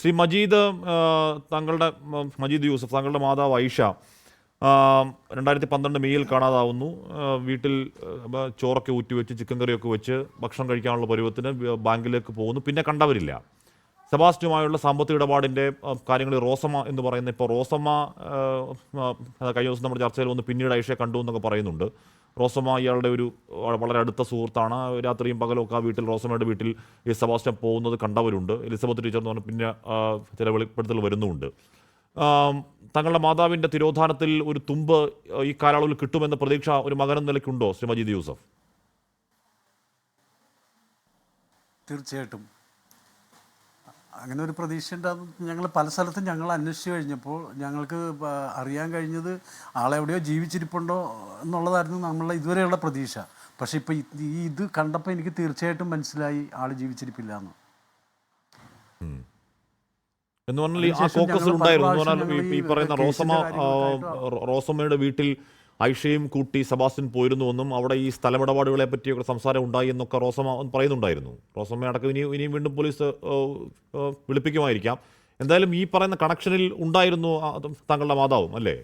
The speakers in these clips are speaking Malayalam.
ശ്രീ മജീദ് താങ്കളുടെ മജീദ് യൂസഫ് താങ്കളുടെ മാതാവ് ഐഷ രണ്ടായിരത്തി പന്ത്രണ്ട് മെയ്യിൽ കാണാതാവുന്നു. വീട്ടിൽ ചോറൊക്കെ ഊറ്റിവെച്ച് ചിക്കൻ കറിയൊക്കെ വെച്ച് ഭക്ഷണം കഴിക്കാനുള്ള പരുവത്തിന് ബാങ്കിലേക്ക് പോകുന്നു. പിന്നെ കണ്ടവരില്ല. സെബാസ്റ്റുമായുള്ള സാമ്പത്തിക ഇടപാടിന്റെ കാര്യങ്ങൾ റോസമ്മ എന്ന് പറയുന്ന ഇപ്പോൾ റോസമ്മ കഴിഞ്ഞ ദിവസം നമ്മുടെ ചർച്ചയിൽ വന്ന് പിന്നീട് ഐഷയെ കണ്ടു എന്നൊക്കെ പറയുന്നുണ്ട്. റോസമ്മ ഇയാളുടെ ഒരു വളരെ അടുത്ത സുഹൃത്താണ്. രാത്രിയും പകലും ഒക്കെ ആ വീട്ടിൽ റോസമ്മയുടെ വീട്ടിൽ ഈ സെബാസ്റ്റ്യൻ പോകുന്നത് കണ്ടവരുണ്ട്. എലിസബത്ത് ടീച്ചർ എന്ന് പറഞ്ഞാൽ പിന്നെ ചില വെളിപ്പെടുത്തൽ വരുന്നുമുണ്ട് തങ്ങളുടെ മാതാവിന്റെ തിരോധാനത്തിൽ ഒരു തുമ്പ് ഈ കാലയളവിൽ കിട്ടുമെന്ന പ്രതീക്ഷ ഒരു മകൻ എന്ന നിലയ്ക്കുണ്ടോ ശ്രീ മജീദ് യൂസഫ്? തീർച്ചയായിട്ടും. അങ്ങനെ ഒരു പ്രതീക്ഷ ഉണ്ടാകും ഞങ്ങൾ പല സ്ഥലത്തും ഞങ്ങൾ അന്വേഷിച്ച് കഴിഞ്ഞപ്പോൾ ഞങ്ങൾക്ക് അറിയാൻ കഴിഞ്ഞത് ആളെവിടെയോ ജീവിച്ചിരിപ്പുണ്ടോ എന്നുള്ളതായിരുന്നു നമ്മളെ ഇതുവരെയുള്ള പ്രതീക്ഷ. പക്ഷേ ഇപ്പോൾ ഈ ഇത് കണ്ടപ്പോൾ എനിക്ക് തീർച്ചയായിട്ടും മനസ്സിലായി ആൾ ജീവിച്ചിരിപ്പില്ല എന്ന്. എന്ന് പറഞ്ഞാൽ ഈ ആ അതിനുശേഷം ഉണ്ടായിരുന്നു. ഈ- പറയുന്ന റോസമ്മ റോസമ്മയുടെ വീട്ടിൽ ഐഷയും കൂട്ടി സെബാസ്റ്റ്യൻ പോയിരുന്നുവെന്നും അവിടെ ഈ സ്ഥലമിടപാടുകളെ പറ്റിയൊക്കെ സംസാരം ഉണ്ടായി എന്നൊക്കെ റോസമ്മ പറയുന്നുണ്ടായിരുന്നു. റോസമ്മ അടക്കം ഇനി ഇനിയും വീണ്ടും പോലീസ് വിളിപ്പിക്കുമായിരിക്കാം. എന്തായാലും ഈ പറയുന്ന കണക്ഷനിൽ ഉണ്ടായിരുന്നു താങ്കളുടെ മാതാവും അല്ലേ?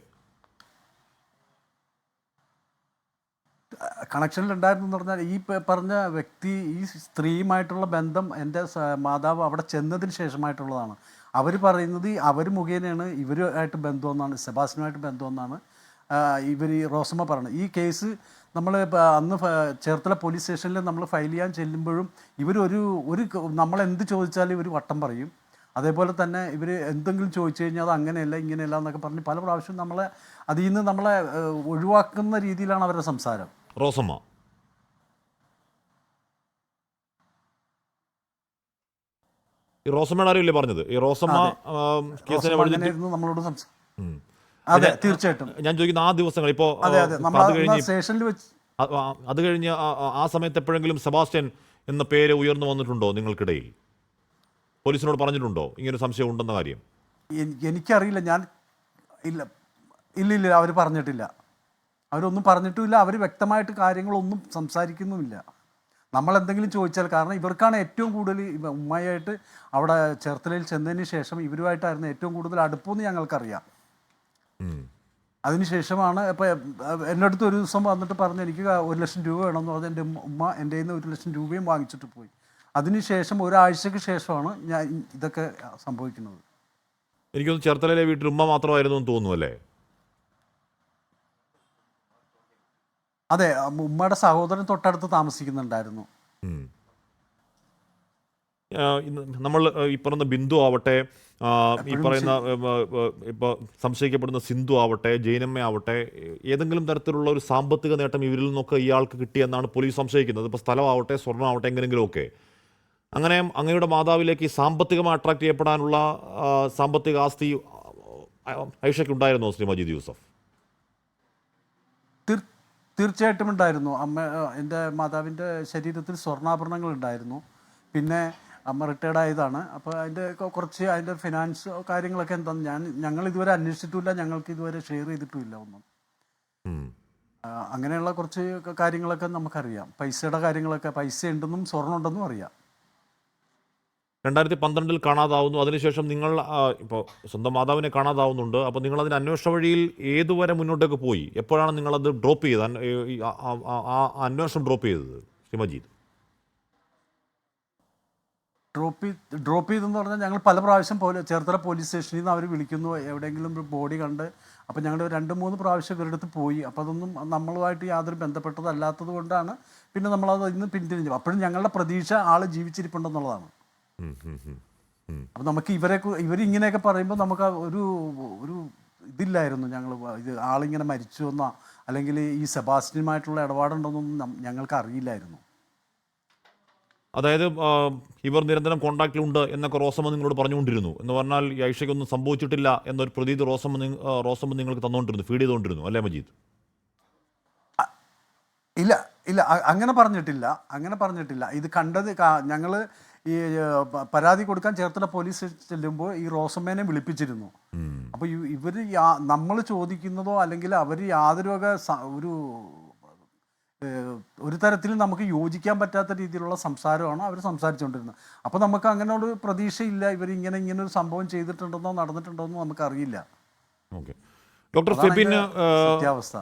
കണക്ഷനിൽ ഉണ്ടായിരുന്നു എന്ന് പറഞ്ഞാൽ ഈ പറഞ്ഞ വ്യക്തി ഈ സ്ത്രീയുമായിട്ടുള്ള ബന്ധം എന്റെ മാതാവ് അവിടെ ചെന്നതിന് ശേഷമായിട്ടുള്ളതാണ്. അവർ പറയുന്നത് അവർ മുഖേനയാണ് ഇവരുമായിട്ട് ബന്ധമെന്നാണ് സെബാസ്റ്റിനുമായിട്ട് ബന്ധമെന്നാണ് ഇവർ ഈ റോസമ്മ പറഞ്ഞു ഈ കേസ് നമ്മൾ അന്ന് ചേർത്തല പോലീസ് സ്റ്റേഷനിൽ നമ്മൾ ഫയൽ ചെയ്യാൻ ചെല്ലുമ്പോഴും ഇവർ ഒരു ഒരു നമ്മൾ എന്ത് ചോദിച്ചാലും ഇവർ വട്ടം പറയും. അതേപോലെ തന്നെ ഇവർ എന്തെങ്കിലും ചോദിച്ചു കഴിഞ്ഞാൽ അത് അങ്ങനെയല്ല ഇങ്ങനെയല്ല എന്നൊക്കെ പറഞ്ഞ് പല പ്രാവശ്യം നമ്മളെ അതിൽ നിന്ന് നമ്മളെ ഒഴിവാക്കുന്ന രീതിയിലാണ് അവരുടെ സംസാരം. റോസമ്മ. ഈ റോസമ്മയുടെ അറിയില്ലേ പറഞ്ഞത്? ഈ റോസമ്മ കേസിനെ നമ്മളോട് സംസാ ഉം. അതെ തീർച്ചയായിട്ടും. ഞാൻ ചോദിക്കുന്ന ആ ദിവസങ്ങൾ ഇപ്പോൾ അതെ കഴിഞ്ഞ് സ്റ്റേഷനിൽ വെച്ച് അത് കഴിഞ്ഞ് ആ- സമയത്ത് എപ്പോഴെങ്കിലും സെബാസ്റ്റ്യൻ എന്ന പേര് ഉയർന്നു വന്നിട്ടുണ്ടോ നിങ്ങൾക്കിടയിൽ? പോലീസിനോട് പറഞ്ഞിട്ടുണ്ടോ? ഇങ്ങനെ സംശയം ഉണ്ടെന്ന കാര്യം. എനി- എനിക്കറിയില്ല. ഞാൻ ഇല്ല ഇല്ല ഇല്ല അവർ പറഞ്ഞിട്ടില്ല. അവരൊന്നും പറഞ്ഞിട്ടുമില്ല. അവർ വ്യക്തമായിട്ട് കാര്യങ്ങളൊന്നും സംസാരിക്കുന്നുമില്ല. നമ്മൾ എന്തെങ്കിലും ചോദിച്ചാൽ കാരണം ഇവർക്കാണ് ഏറ്റവും കൂടുതൽ ഉമ്മയായിട്ട് അവിടെ ചേർത്തലയിൽ ചെന്നതിന് ശേഷം ഇവരുമായിട്ടായിരുന്നു ഏറ്റവും കൂടുതൽ അടുപ്പമെന്ന് ഞങ്ങൾക്കറിയാം. അതിനുശേഷമാണ് ഇപ്പോൾ എന്റെ അടുത്ത് ഒരു ദിവസം വന്നിട്ട് പറഞ്ഞു എനിക്ക് ഒരു ലക്ഷം രൂപ വേണമെന്ന് പറഞ്ഞ് എന്റെ ഉമ്മ- എന്റെ കയ്യിൽ നിന്ന് ഒരു ലക്ഷം രൂപയും വാങ്ങിച്ചിട്ട് പോയി. അതിനുശേഷം ഒരാഴ്ചയ്ക്ക് ശേഷമാണ് ഞാൻ ഇതൊക്കെ സംഭവിക്കുന്നത്. എനിക്കൊന്ന് ചേർത്തലയിലെ വീട്ടിൽ ഉമ്മ മാത്രമായിരുന്നു എന്ന് തോന്നുന്നു അല്ലേ? അതെ ഉമ്മയുടെ സഹോദരൻ തൊട്ടടുത്ത് താമസിക്കുന്നുണ്ടായിരുന്നു. നമ്മൾ ഈ പറയുന്ന ബിന്ദു ആവട്ടെ ഈ പറയുന്ന ഇപ്പോൾ സംശയിക്കപ്പെടുന്ന സിന്ധു ആവട്ടെ ജൈനമ്മ ആവട്ടെ ഏതെങ്കിലും തരത്തിലുള്ള ഒരു സാമ്പത്തിക നേട്ടം ഇവരിൽ നിന്നൊക്കെ ഇയാൾക്ക് കിട്ടിയെന്നാണ് പോലീസ് സംശയിക്കുന്നത്. ഇപ്പോൾ സ്ഥലമാവട്ടെ സ്വർണമാവട്ടെ എങ്ങനെങ്കിലുമൊക്കെ അങ്ങനെ അങ്ങയുടെ മാതാവിലേക്ക് ഈ സാമ്പത്തികമായി അട്രാക്ട് ചെയ്യപ്പെടാനുള്ള സാമ്പത്തിക ആസ്തി ഐഷയ്ക്ക് ഐഷയ്ക്കുണ്ടായിരുന്നോ ശ്രീ മജീദ് യൂസഫ്? തീർ തീർച്ചയായിട്ടും ഉണ്ടായിരുന്നു. അമ്മ എന്റെ മാതാവിന്റെ ശരീരത്തിൽ സ്വർണാഭരണങ്ങൾ ഉണ്ടായിരുന്നു. പിന്നെ അമ്മ റിട്ടയർഡ് ആയതാണ്. അപ്പോൾ അതിന്റെ കുറച്ച് അതിന്റെ ഫിനാൻസ് കാര്യങ്ങളൊക്കെ എന്താണ്? ഞാൻ ഞങ്ങൾ ഇതുവരെ അന്വേഷിച്ചിട്ടില്ല. ഞങ്ങൾക്ക് ഇതുവരെ ഷെയർ ചെയ്തിട്ടുമില്ല ഒന്നും. അങ്ങനെയുള്ള കുറച്ച് കാര്യങ്ങളൊക്കെ നമുക്കറിയാം. പൈസയുടെ കാര്യങ്ങളൊക്കെ പൈസ ഉണ്ടെന്നും സ്വർണം ഉണ്ടെന്നും അറിയാം. രണ്ടായിരത്തി പന്ത്രണ്ടിൽ കാണാതാവുന്നു. അതിനുശേഷം നിങ്ങൾ ഇപ്പോൾ സ്വന്തം മാതാവിനെ കാണാതാവുന്നുണ്ട്. അപ്പോൾ നിങ്ങൾ അതിന് അന്വേഷണ വഴിയിൽ ഏതുവരെ മുന്നോട്ടേക്ക് പോയി? എപ്പോഴാണ് നിങ്ങളത് ഡ്രോപ്പ് ചെയ്തത്? ആ- ആ അന്വേഷണം ഡ്രോപ്പ് ചെയ്തത് ശ്രീ മജീദ് ഡ്രോപ്പ് ചെയ്ത് ഡ്രോപ്പ് ചെയ്തെന്ന് പറഞ്ഞാൽ ഞങ്ങൾ പല പ്രാവശ്യം പോലെ ചേർത്തല പോലീസ് സ്റ്റേഷനിൽ നിന്ന് അവർ വിളിക്കുന്നു. എവിടെയെങ്കിലും ഒരു ബോഡി കണ്ട് അപ്പോൾ ഞങ്ങൾ രണ്ട് മൂന്ന് പ്രാവശ്യം ഇവരുടെ അടുത്ത് പോയി. അപ്പോൾ അതൊന്നും നമ്മളുമായിട്ട് യാതൊരു ബന്ധപ്പെട്ടതല്ലാത്തത് കൊണ്ടാണ് പിന്നെ നമ്മളത് ഇന്ന് പിന്തിരിഞ്ഞു അപ്പോഴും ഞങ്ങളുടെ പ്രതീക്ഷ ആൾ ജീവിച്ചിരിപ്പുണ്ടെന്നുള്ളതാണ്. അപ്പോൾ നമുക്ക് ഇവരെ ഇവർ ഇവരിങ്ങനെയൊക്കെ പറയുമ്പോൾ നമുക്ക് ഒരു ഒരു ഇതില്ലായിരുന്നു ഞങ്ങൾ ഇത് ആളിങ്ങനെ മരിച്ചു എന്നോ അല്ലെങ്കിൽ ഈ സെബാസ്റ്റിനുമായിട്ടുള്ള ഇടപാടുണ്ടെന്നൊന്നും ഞങ്ങൾക്ക് അറിയില്ലായിരുന്നു. അതായത് ഇവർ നിരന്തരം കോണ്ടാക്റ്റിലുണ്ട് എന്നൊക്കെ റോസമ്മ നിങ്ങളോട് പറഞ്ഞുകൊണ്ടിരുന്നു. എന്ന് പറഞ്ഞാൽ ഈ ഐഷയ്ക്കൊന്നും സംഭവിച്ചിട്ടില്ല എന്നൊരു പ്രതീതി റോസമ്മ റോസമ്മ നിങ്ങൾക്ക് തന്നുകൊണ്ടിരുന്നു ഫീഡ് ചെയ്തുകൊണ്ടിരുന്നു അല്ലേ മജീദ്? ഇല്ല ഇല്ല അങ്ങനെ പറഞ്ഞിട്ടില്ല അങ്ങനെ പറഞ്ഞിട്ടില്ല. ഇത് കണ്ടത് ഞങ്ങൾ ഈ പരാതി കൊടുക്കാൻ ചേർത്തല പോലീസ് ചെല്ലുമ്പോൾ ഈ റോസമ്മേനെ വിളിപ്പിച്ചിരുന്നു. അപ്പോൾ ഇവർ നമ്മൾ ചോദിക്കുന്നതോ അല്ലെങ്കിൽ അവർ യാതൊരു വക ഒരു ഒരു തരത്തിൽ നമുക്ക് യോജിക്കാൻ പറ്റാത്ത രീതിയിലുള്ള സംസാരമാണ് അവർ സംസാരിച്ചുകൊണ്ടിരുന്നത് അപ്പോൾ നമുക്ക് അങ്ങനെ ഒരു പ്രതീക്ഷയില്ല ഇവർ ഇങ്ങനെ ഇങ്ങനെ ഒരു സംഭവം ചെയ്തിട്ടുണ്ടെന്നോ നടന്നിട്ടുണ്ടോ എന്നോ നമുക്കറിയില്ല. ഓക്കെ. ഡോക്ടർ സത്യാവസ്ഥ.